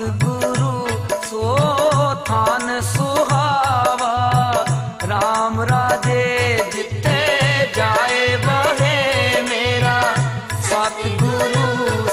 ਸਤਿਗੁਰੂ ਸੋ ਥਾਨ ਸੁਹਾਵਾ। RAM ਰਾਜੇ ਜਿੱਤੇ ਜਾਏ ਬਹੇ ਮੇਰਾ। ਸਤਿਗੁਰੂ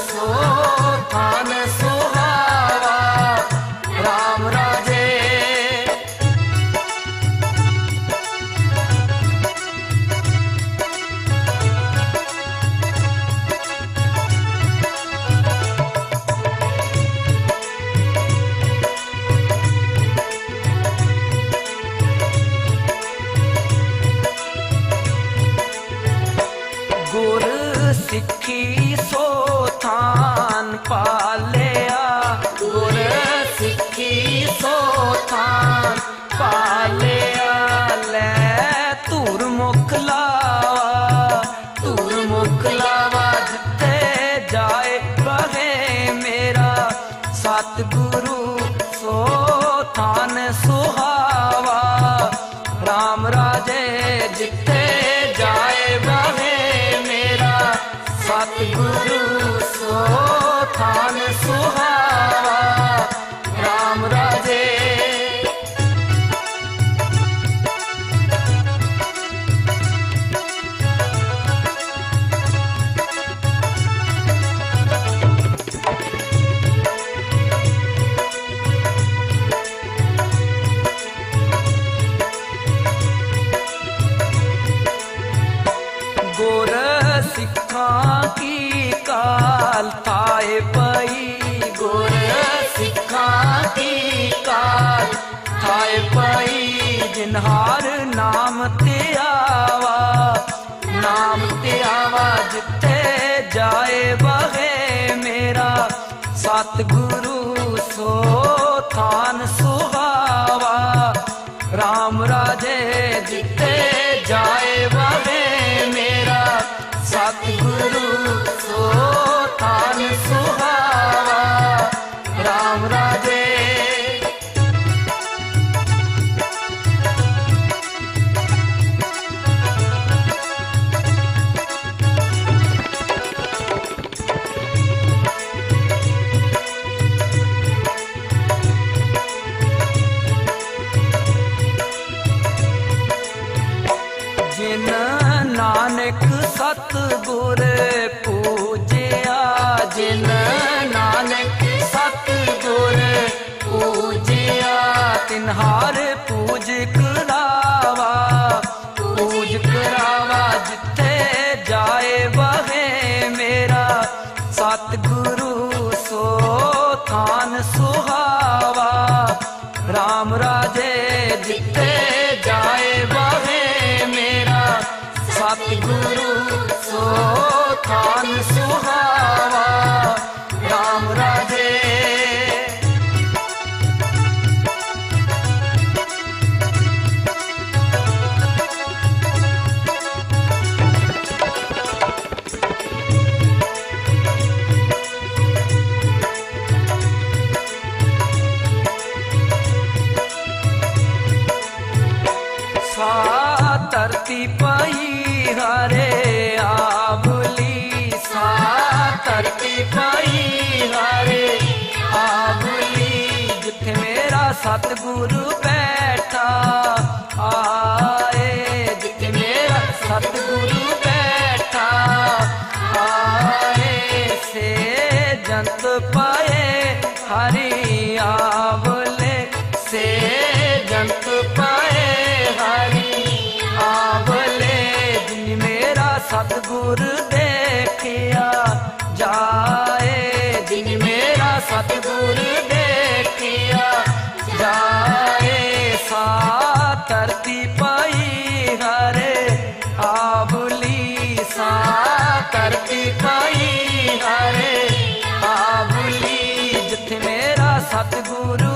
ਪਈ ਨਾਮ ਤੇ ਆਵਾ, ਨਾਮ ਤੇ ਆਵਾ ਜਿੱਥੇ ਜਾਏ ਬਵੇ ਮੇਰਾ। ਸਤਿਗੁਰੂ ਸੋ ਥਾਨ ਸੁਹਾਵਾ RAM ਰਾਜੇ ਜਿੱਤੇ ਜਾਏ ਬਵੇ ਮੇਰਾ। ਸਤਿਗੁਰੂ ਸੋ ਪੂਜ ਕਰਾਵਾ ਪੂਜ ਕਰਾਵਾ ਜਿੱਥੇ ਜਾਏ ਬਵੇ ਮੇਰਾ। ਸਤਿਗੁਰੂ ਸੋ ਥਾਨ ਸੁਹਾਵਾ ਸਾ ਧਰਤੀ ਪਈ ਹਰੇ ਆਵਲੀ ਸਾ ਧਰਤੀ ਪਈ ਹਰੇ ਆਵਲੀ ਜਿੱਥੇ ਮੇਰਾ ਸਤਿਗੁਰੂ ਬੈਠਾ ਆਏ ਜਿੱਥੇ ਮੇਰਾ ਸਤਿਗੁਰੂ ਬੈਠਾ ਆਏ ਸੇ ਜੰਤ ਪਾਏ ਹਰੀ ਆਵਲੇ ਸਤਿਗੁਰ ਦੇਖਿਆ ਜਾਏ ਸਾ ਧਰਤੀ ਪਾਈ ਹਰੇ ਆਵਲੀ ਸਾ ਧਰਤੀ ਪਾਈ ਹਰੇ ਆਵਲੀ ਜਿੱਥੇ ਮੇਰਾ ਸਤਿਗੁਰੂ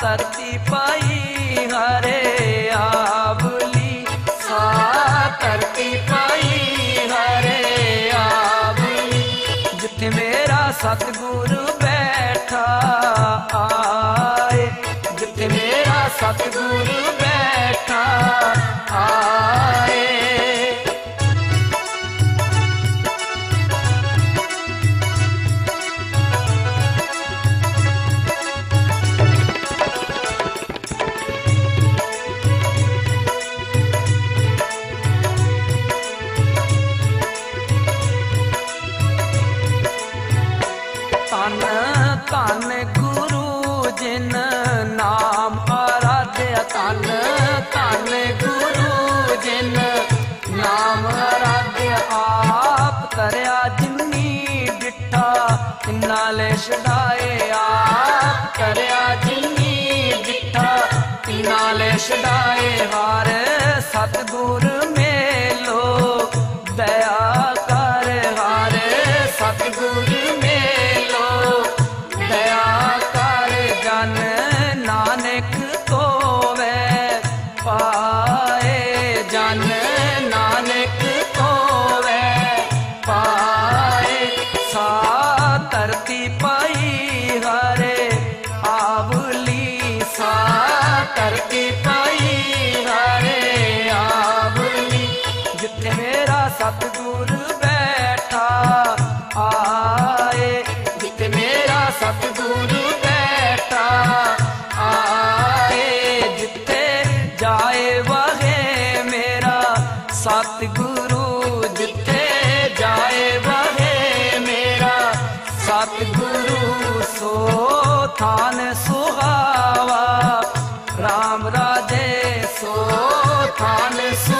ਧਰਤੀ ਪਾਈ ਹਰੇ ਆਵਲੀ ਸਾ ਧਰਤੀ ਪਾਈ ਹਰੇ ਆਵਲੀ ਜਿੱਥੇ ਮੇਰਾ ਸਤਿਗੁਰੂ ਬੈਠਾ ਆਏ, ਜਿੱਥੇ ਮੇਰਾ ਸਤਿਗੁਰੂ ਜਿਨ ਨਾਮ ਆਰਾਧਿਆ ਤਨ ਧੰਨ ਗੁਰੂ ਜਿਨ ਨਾਮ ਆਰਾਧਿਆ ਆਪ ਕਰਿਆ ਜਿਨੀ ਡਿਠਾ ਤਿਨਾ ਲੈ ਛਡਾਏ ਆਪ ਕਰਿਆ ਜਿਨੀ ਡਿਠਾ ਤਿਨਾ ਲੈ ਛਡਾਏ ਹਾਰ ਸਤਿਗੁਰ ਸਤਿਗੁਰੂ ਜਿੱਥੇ ਜਾਏ ਵਹੇ ਮੇਰਾ। ਸਤਿਗੁਰੂ ਸੋ ਥਾਨ ਸੁਹਾਵਾ। ਰਾਮ ਰਾਜੇ ਸੋ ਥਾਨ ਸੁਹਾਵਾ